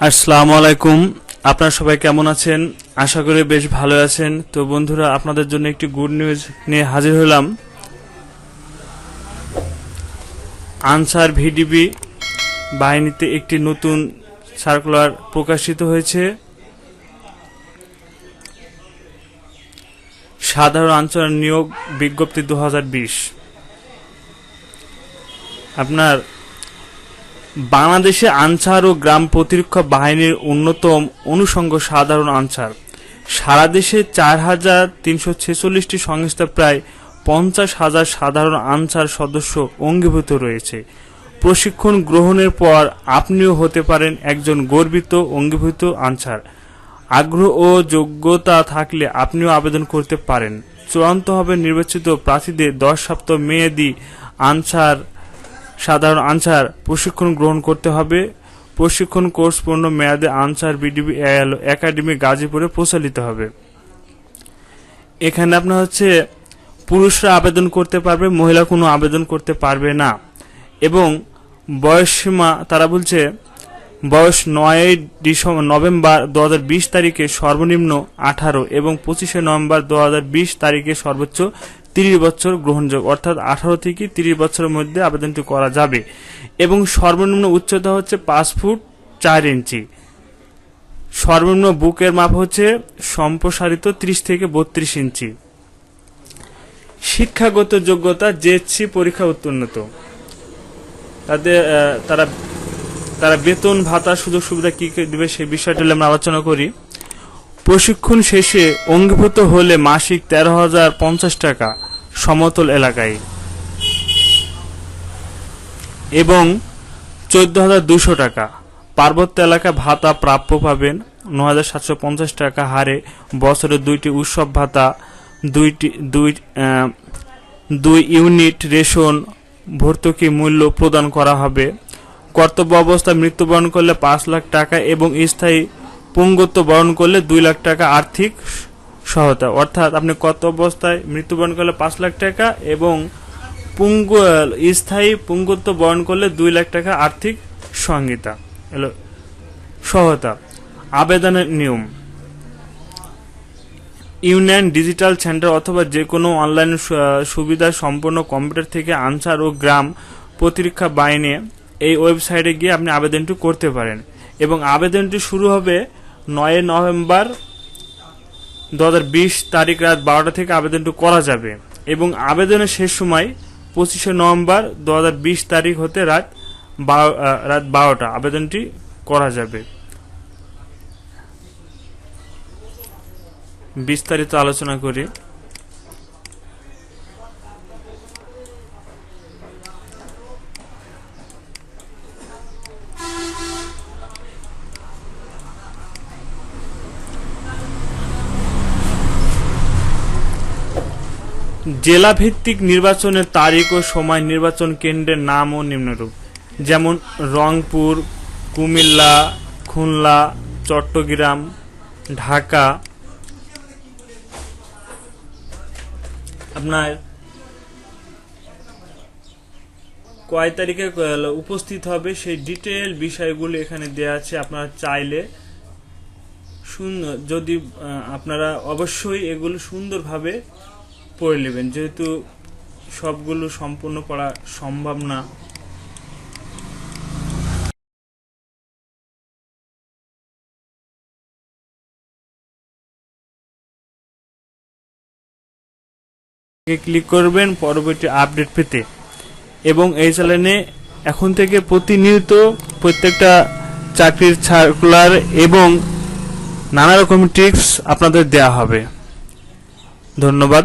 আসসালামু আলাইকুম। আপনারা সবাই কেমন আছেন? আশা করি বেশ ভালো আছেন। তো বন্ধুরা, আপনাদের জন্য একটি গুড নিউজ নিয়ে হাজির হলাম। আনসার ভিডিবি বাহিনীতে একটি নতুন সার্কুলার প্রকাশিত হয়েছে। সাধারণ আনসার নিয়োগ বিজ্ঞপ্তি দু হাজার বিশ। আপনার বাংলাদেশে আনসার ও গ্রাম প্রতিরক্ষা বাহিনীর অন্যতম অনুষঙ্গ সাধারণ আনসার। সারা দেশে চার হাজার তিনশো ছেচল্লিশটি সংস্থা প্রায় পঞ্চাশ হাজার সাধারণ আনসার সদস্য অঙ্গীভূত রয়েছে। প্রশিক্ষণ গ্রহণের পর আপনিও হতে পারেন একজন গর্বিত অঙ্গীভূত আনসার। আগ্রহ ও যোগ্যতা থাকলে আপনিও আবেদন করতে পারেন। চূড়ান্তভাবে নির্বাচিত প্রার্থীদের দশ সপ্তাহ মেয়াদি আনসার সাধারণ আনসার প্রশিক্ষণ গ্রহণ করতে হবে। প্রশিক্ষণ কোর্স পূর্ণ মেয়াদে আনসার বিডিবি একাডেমি গাজীপুরে প্রচালিত হবে। এখানে আপনার হচ্ছে পুরুষরা আবেদন করতে পারবে, মহিলা কোনো আবেদন করতে পারবে না। এবং বয়স সীমা, তারা বলছে, বয়স নয় ডিসেম্বর, নভেম্বর দু হাজার বিশ তারিখে সর্বনিম্ন আঠারো এবং পঁচিশে নভেম্বর দু হাজার বিশ তারিখে সর্বোচ্চ তিরিশ বছর গ্রহণযোগ্য অর্থাৎ আঠারো থেকে তিরিশ বছরের মধ্যে আবেদনটি করা যাবে। এবং সর্বনিম্ন উচ্চতা হচ্ছে পাঁচ ফুট চার ইঞ্চি। সর্বনিম্ন বুকের মাপ হচ্ছে সম্প্রসারিত ত্রিশ থেকে বত্রিশ ইঞ্চি। শিক্ষাগত যোগ্যতা জেএসসি পরীক্ষা উত্তীর্ণত। তাদের তারা তারা বেতন, ভাতা, সুযোগ সুবিধা কী কি দিবে সেই বিষয়টি আমরা আলোচনা করি। প্রশিক্ষণ শেষে অঙ্গীভূত হলে মাসিক তেরো হাজার পঞ্চাশ টাকা। সমতল এলাকায়। এবং চোদ্দ হাজার দুশো টাকা। পার্বত্য এলাকা ভাতা প্রাপ্য পাবেন ন হাজার সাতশো পঞ্চাশ টাকা হারে। বছরে দুইটি উৎসব ভাতা, দুইটি, দুই দুই ইউনিট রেশন ভর্তুকি মূল্য প্রদান করা হবে। কর্তব্য অবস্থায় মৃত্যুবরণ করলে পাঁচ লাখ টাকা এবং স্থায়ী পুঙ্গত্ব বরণ করলে দুই লাখ টাকা আর্থিক সহায়তা। অর্থাৎ আপনি কত অবস্থায় মৃত্যুবরণ করলে পাঁচ লাখ টাকা এবং পুঙ্গু, স্থায়ী পুঙ্গত্ব বরণ করলে দুই লাখ টাকা আর্থিক সহযোগিতা এলো সহায়তা, আবেদনের নিয়ম। ইউনিয়ন, ডিজিটাল সেন্টার অথবা যে কোনো অনলাইন সুবিধা সম্পন্ন কম্পিউটার থেকে আনসার ও গ্রাম প্রতিরক্ষা বাহিনী এই ওয়েবসাইটে গিয়ে আপনি আবেদনটি করতে পারেন। এবং আবেদনটি শুরু হবে নয় নভেম্বর দু হাজার বিশ তারিখ রাত বারোটা থেকে আবেদনটি করা যাবে এবং আবেদনের শেষ সময় পঁচিশে নভেম্বর দু হাজার বিশ তারিখ হতে রাত রাত বারোটা আবেদনটি করা যাবে। বিস্তারিত আলোচনা করি। জেলা ভিত্তিক নির্বাচনের তারিখ ও সময় নির্বাচন কেন্দ্রের নাম ও নিম্নরূপ। যেমন রংপুর, কুমিল্লা, খুলনা, চট্টগ্রাম, ঢাকা। আপনার কয় তারিখে উপস্থিত হবে সেই ডিটেল বিষয়গুলো এখানে দেওয়া আছে। আপনারা চাইলে সুন্দর যদি আপনারা অবশ্যই এগুলো সুন্দরভাবে পড়ে নেবেন। যেহেতু সবগুলো সম্পূর্ণ পড়া সম্ভব না। ক্লিক করবেন পরবর্তী আপডেট পেতে। এবং এই চ্যানেলে এখন থেকে প্রতিনিয়ত প্রত্যেকটা চাকরির সার্কুলার এবং নানা রকম টিপস আপনাদের দেয়া হবে। ধন্যবাদ।